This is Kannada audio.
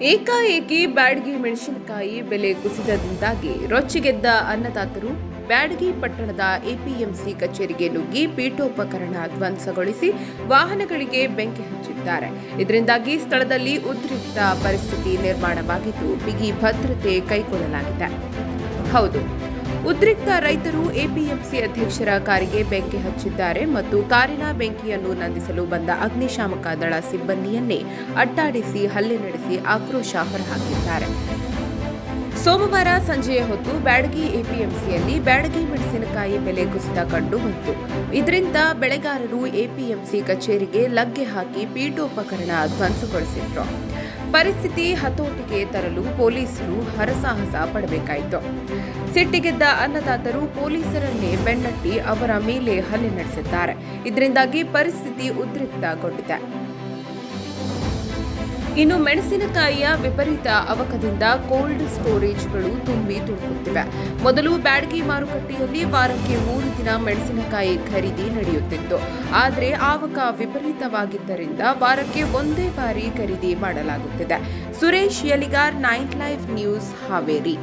ಏಕಾಏಕಿ ಬ್ಯಾಡಗಿ ಮೆಣಸಿನಕಾಯಿ ಬೆಲೆ ಕುಸಿತದಿಂದಾಗಿ ರೊಚ್ಚಿಗೆದ್ದ ಅನ್ನದಾತರು ಬ್ಯಾಡಗಿ ಪಟ್ಟಣದ ಎಪಿಎಂಸಿ ಕಚೇರಿಗೆ ನುಗ್ಗಿ ಪೀಠೋಪಕರಣ ಧ್ವಂಸಗೊಳಿಸಿ ವಾಹನಗಳಿಗೆ ಬೆಂಕಿ ಹಚ್ಚಿದ್ದಾರೆ. ಇದರಿಂದಾಗಿ ಸ್ಥಳದಲ್ಲಿ ಉದ್ರಿಕ್ತ ಪರಿಸ್ಥಿತಿ ನಿರ್ಮಾಣವಾಗಿದ್ದು ಬಿಗಿ ಭದ್ರತೆ ಕೈಗೊಳ್ಳಲಾಗಿದೆ. ಹೌದು. ಉದ್ರಿಕ್ತ ರೈತರು ಎಪಿಎಂಸಿ ಅಧ್ಯಕ್ಷರ ಕಾರಿಗೆ ಬೆಂಕಿ ಹಚ್ಚಿದ್ದಾರೆ ಮತ್ತು ಕಾರಿನ ಬೆಂಕಿಯನ್ನು ನಂದಿಸಲು ಬಂದ ಅಗ್ನಿಶಾಮಕ ದಳ ಸಿಬ್ಬಂದಿಯನ್ನೇ ಅಟ್ಟಾಡಿಸಿ ಹಲ್ಲೆ ನಡೆಸಿ ಆಕ್ರೋಶ ಹೊರಹಾಕಿದ್ದಾರೆ. ಸೋಮವಾರ ಸಂಜೆಯ ಹೊತ್ತು ಬ್ಯಾಡಗಿ ಎಪಿಎಂಸಿಯಲ್ಲಿ ಬ್ಯಾಡಗಿ ಮೆಣಸಿನಕಾಯಿ ಬೆಲೆ ಕುಸಿತ ಕಂಡು ಬಂತು. ಇದರಿಂದ ಬೆಳೆಗಾರರು ಎಪಿಎಂಸಿ ಕಚೇರಿಗೆ ಲಗ್ಗೆ ಹಾಕಿ ಪೀಠೋಪಕರಣ ಧ್ವಂಸಗೊಳಿಸಿದ್ರು. ಪರಿಸ್ಥಿತಿ ಹತೋಟಿಗೆ ತರಲು ಪೊಲೀಸರು ಹರಸಾಹಸ ಪಡಬೇಕಾಯಿತು. ಸಿಟ್ಟಿಗೆದ್ದ ಅನ್ನದಾತರು ಪೊಲೀಸರನ್ನೇ ಬೆನ್ನಟ್ಟಿ ಅವರ ಮೇಲೆ ಹಲ್ಲೆ ನಡೆಸಿದ್ದಾರೆ. ಇದರಿಂದಾಗಿ ಪರಿಸ್ಥಿತಿ ಉದ್ರಿಕ್ತಗೊಂಡಿದೆ. ಇನ್ನು ಮೆಣಸಿನಕಾಯಿಯ ವಿಪರೀತ ಅವಕದಿಂದ ಕೋಲ್ಡ್ ಸ್ಟೋರೇಜ್ಗಳು ತುಂಬಿ ತುಳುಕುತ್ತಿವೆ. ಮೊದಲು ಬ್ಯಾಡಗಿ ಮಾರುಕಟ್ಟೆಯಲ್ಲಿ ವಾರಕ್ಕೆ ಮೂರು ದಿನ ಮೆಣಸಿನಕಾಯಿ ಖರೀದಿ ನಡೆಯುತ್ತಿತ್ತು. ಆದರೆ ಆವಕ ವಿಪರೀತವಾಗಿದ್ದರಿಂದ ವಾರಕ್ಕೆ ಒಂದೇ ಬಾರಿ ಖರೀದಿ ಮಾಡಲಾಗುತ್ತಿದೆ. Suresh Yaligar, night life news Haveri.